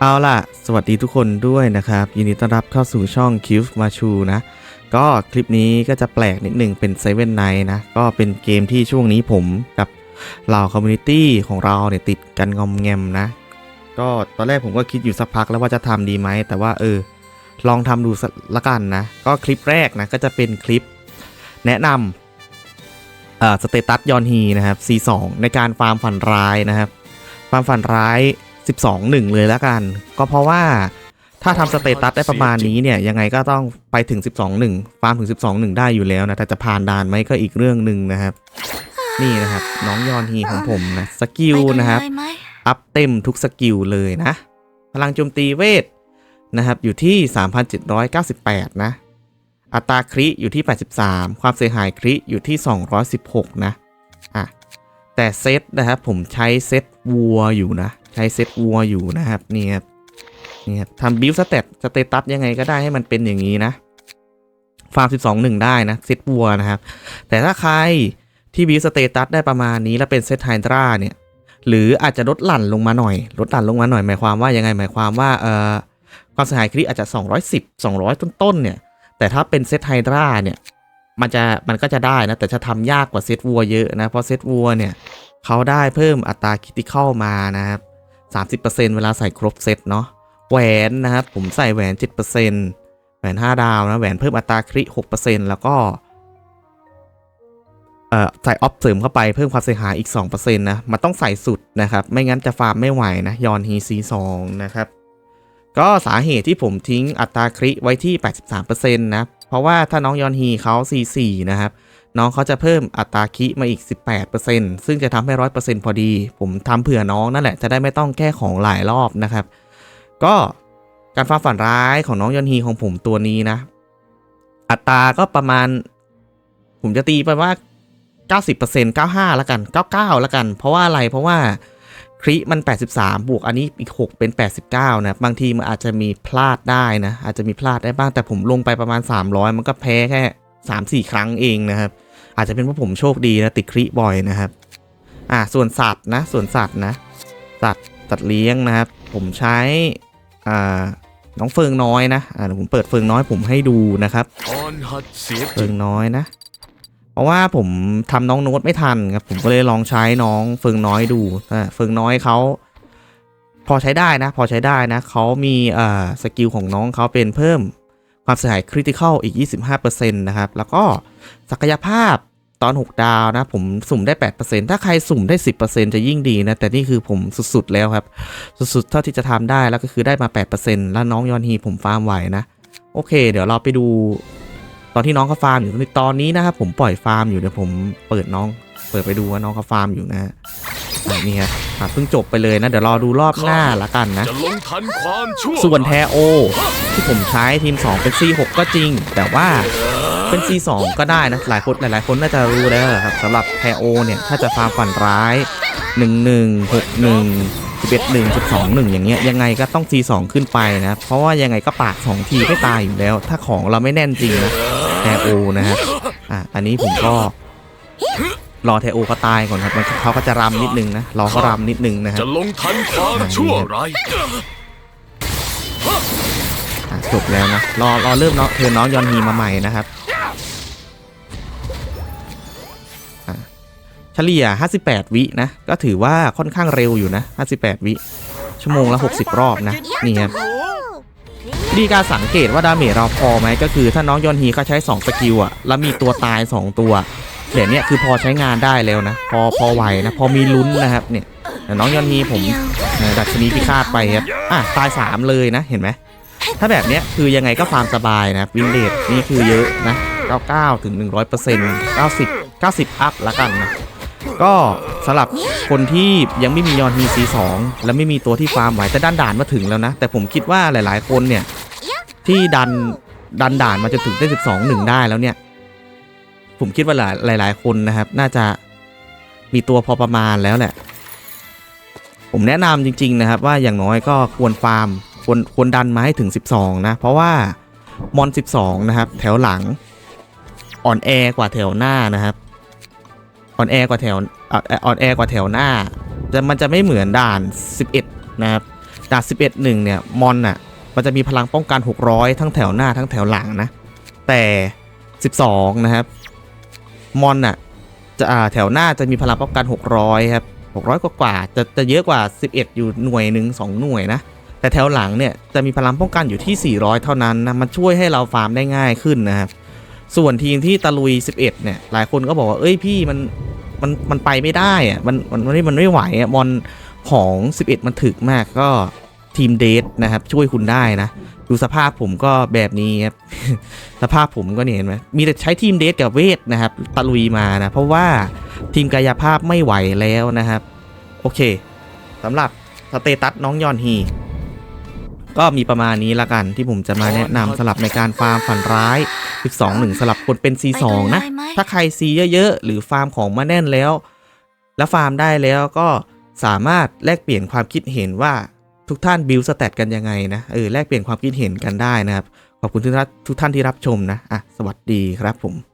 เอาล่ะ สวัสดีทุกคนด้วยนะครับ ยินดีต้อนรับเข้าสู่ช่อง q u e มาชูนะ ก็คลิปนี้ก็จะแปลกนิดหนึ่งเป็น Seven Night นะ ก็เป็นเกมที่ช่วงนี้ผมกับเหล่าคอมมูนิตี้ของเราเนี่ยติดกันงอมแงมนะ ก็ตอนแรกผมก็คิดอยู่สักพักแล้วว่าจะทำดีไหม แต่ว่าเออ ลองทำดูละกันนะ ก็คลิปแรกนะก็จะเป็นคลิปแนะนำเอ่อสเตตัสยอนฮีนะครับ C2 ในการฟาร์มฝันร้ายนะครับ ฟาร์มฝันร้าย 12 1 เลยแล้วกัน ก็เพราะว่าถ้าทำสเตตัสได้ประมาณนี้เนี่ย ยังไงก็ต้องไปถึง 12 1 ฟาร์มถึง 12 1 ได้อยู่แล้วนะ แต่จะผ่านด่านไหมก็อีกเรื่องหนึ่งนะครับ นี่นะครับ น้องยอนฮีของผมนะ สกิลนะครับ อัพเต็มทุกสกิลเลยนะ พลังโจมตีเวทนะครับ อยู่ที่ 3,798 นะ อัตราคริอยู่ที่ 83 ความเสียหายคริอยู่ที่ 216 นะอะแต่เซตนะครับผมใช้เซตวัวอยู่นะ ใช้เซตวัวอยู่นะครับนี่ครับนี่ครับทำบิลสเตตสเตตัสยังไงก็ได้ให้มันเป็นอย่างนี้นะฟาร์ม12 1ได้นะเซตวัวนะครับ แต่ถ้าใครที่บิลสเตตัสได้ประมาณนี้แล้วเป็นเซตไฮดราเนี่ยหรืออาจจะลดหลั่นลงมาหน่อยลดหลั่นลงมาหน่อยหมายความว่ายังไงหมายความว่าเอ่อความเสียหายคริอาจจะ 210 200 ต้นๆเนี่ย แต่ถ้าเป็นเซตไฮดราเนี่ยมันจะมันก็จะได้นะ แต่จะทำยากกว่าเซตวัวเยอะนะ เพราะเซตวัวเนี่ยเขาได้เพิ่มอัตราคิติเข้ามานะครับ 30%เวลาใส่ครบเซตเนาะแหวนนะครับผมใส่แหวน 7%แหวน 5 ดาวนะแหวนเพิ่มอัตราคริ6%แล้วก็เอ่อใส่ออฟเสริมเข้าไปเพิ่มความเสียหายอีก 2%นะมันต้องใส่สุดนะครับ ไม่งั้นจะฟาร์มไม่ไหวนะยอนฮีซีสองนะครับ ก็สาเหตุที่ผมทิ้งอัตราคริไว้ที่ 83%นะ เพราะว่าถ้าน้องยอนฮีเขา C4 นะครับ น้องเขาจะเพิ่มอัตราคิมาอีก 18%ซึ่งจะทำให้ 100%พอดี ผมทำเผื่อน้องนั่นแหละจะได้ไม่ต้องแก้ของหลายรอบนะครับ ก็การฟ้าฝันร้ายของน้องยอนฮีของผมตัวนี้นะ อัตราก็ประมาณ ผมจะตีไปว่า 90% 95แล้วกัน 99แล้วกัน เพราะว่าอะไรเพราะว่าคริมัน 83 บวกอันนี้อีก 6 เป็น 89 นะ บางทีมันอาจจะมีพลาดได้นะ อาจจะมีพลาดได้บ้าง แต่ผมลงไปประมาณ 300 มันก็แพ้แค่ 3-4 ครั้งเองนะครับ อาจจะเป็นเพราะผมโชคดีนะติดคริบ่อยนะครับ อ่าส่วนสัตว์นะ ส่วนสัตว์นะ สัตว์สัตว์เลี้ยงนะครับ ผมใช้อ่าน้องเฟิงน้อยนะ อ่าเดี๋ยวผมเปิดเฟิงน้อยผมให้ดูนะครับอ่อนหัดเสียเฟิงน้อยนะ เพราะว่าผมทำน้องโน้ตไม่ทันครับ ผมก็เลยลองใช้น้องเฟิงน้อยดูอ่าเฟิงน้อยเขาพอใช้ได้นะ พอใช้ได้นะเขามีอ่าสกิลของน้องเขาเป็นเพิ่ม ความเสียหายคริติคอลอีก 25%นะครับ แล้วก็ศักยภาพตอน 6 ดาวนะ ผมสุ่มได้ 8%ถ้าใครสุ่มได้ 10%จะยิ่งดีนะ แต่นี่คือผมสุดๆแล้วครับ สุดๆ เท่าที่จะทำได้แล้วก็คือได้มา 8%แล้วน้องยอนฮีผมฟาร์มไหวนะ โอเค เดี๋ยวเราไปดูตอนที่น้องเขาฟาร์มอยู่ตอนนี้นะครับผมปล่อยฟาร์มอยู่เดี๋ยวผมเปิดน้อง เปิดไปดูว่าน้องเขาฟาร์มอยู่นะฮะอะ นี่ครับอะเพิ่งจบไปเลยนะ เดี๋ยวรอดูรอบหน้าละกันนะจะลงทันความชั่วส่วนแทโอ ที่ผมใช้ทีม 2 เป็น C6 ก็จริง แต่ว่าเป็น C2 ก็ได้นะ หลายคนหลายๆคนน่าจะรู้แล้วครับสำหรับแทโอเนี่ย ถ้าจะฟาร์มฝันร้าย 1 1 6 1 11 1 12 1 อย่างเงี้ยยังไงก็ต้อง C2 ขึ้นไปนะ เพราะว่ายังไงก็ปาด2ทีไม่ตายอยู่แล้ว ถ้าของเราไม่แน่นจริงนะแทโอนะฮะอะอันนี้ผมก็ รอแทโอเขาตายก่อนครับมันเขาก็จะรำนิดนึงนะรอเขารำนิดนึงนะฮะจะลงทันความชั่วร้ายอะจบแล้วนะรอรอเริ่มเนาะเทิร์นน้องยอนฮีมาใหม่นะครับอะเฉลี่ย 58 วินะ ก็ถือว่าค่อนข้างเร็วอยู่นะ 58 วิ ชั่วโมงละ 60 รอบนะ นี่ครับวิธีการสังเกตว่าดาเมจเราพอไหมก็คือถ้าน้องยอนฮีเขาใช้ 2 สกิลอะแล้วมีตัวตาย 2 ตัว เดี๋ยวเนี้ยคือพอใช้งานได้แล้วนะ พอพอไหวนะ พอมีลุ้นนะครับเนี่ยแต่น้องยอนฮีผมดัชนีพิฆาตไปครับอะตาย3เลยนะเห็นไหมถ้าแบบเนี้ยคือยังไงก็ฟาร์มสบายนะวินเลดนี่คือเยอะนะ 99ถึง100% 90 90 อัพละกันนะก็สำหรับคนที่ยังไม่มียอนฮีซีสองและไม่มีตัวที่ฟาร์มไหวแต่ด้านด่านมาถึงแล้วนะ แต่ผมคิดว่าหลายๆคนเนี่ยที่ดันดันด่านมาจนถึงได้12 1 ได้แล้วเนี่ย ผมคิดว่าหลายหลายๆคนนะครับ น่าจะมีตัวพอประมาณแล้วแหละ ผมแนะนำจริง ๆ นะครับ ว่าอย่างน้อยก็ควรฟาร์มควรควรดันมาให้ถึง 12 นะ เพราะว่ามอน 12 นะครับ แถวหลังอ่อนแอกว่าแถวหน้านะครับอ่อนแอกว่าแถวอ่อนแอกว่าแถวหน้าจะมันจะไม่เหมือนด่าน 11 นะครับด่าบ11 1 เนี่ยมอนอะมันจะมีพลังป้องกัน 600 ทั้งแถวหน้าทั้งแถวหลังนะ แต่ 12 นะครับ มอนอะจะแถวหน้าจะมีพลังป้องกัน 600 ครับ 600 กว่ากว่าจะจะเยอะกว่า 11 อยู่หน่วยหนึ่ง2หน่วยนะ แต่แถวหลังเนี่ยจะมีพลังป้องกันอยู่ที่ 400 เท่านั้นนะมันช่วยให้เราฟาร์มได้ง่ายขึ้นนะครับส่วนทีมที่ตะลุย 11 เนี่ย หลายคนก็บอกว่า เอ้ยพี่มันมันมันไปไม่ได้อะมันมันมันมันไม่ไหวอะมอนของ 11 มันถึกมากก็ทีมเดทนะครับช่วยคุณได้นะ ดูสภาพผมก็แบบนี้ครับสภาพผมก็เนี่ยเห็นไหมมีแต่ใช้ทีมเดทกับเวทนะครับตะลุยมานะ เพราะว่าทีมกายภาพไม่ไหวแล้วนะครับ โอเคสำหรับสเตตัสน้องยอนฮีก็มีประมาณนี้ละกันที่ผมจะมาแนะนำสลับในการฟาร์มฝันร้าย 12 1สลับคนเป็น C2 นะ ถ้าใคร C เยอะๆ หรือฟาร์มของมาแน่นแล้ว แล้วฟาร์มได้แล้วก็สามารถแลกเปลี่ยนความคิดเห็นว่า ทุกท่านบิลสเตตกันยังไงนะเออแลกเปลี่ยนความคิดเห็นกันได้นะครับ ขอบคุณทุกท่านทุกท่านที่รับชมนะอะสวัสดีครับผม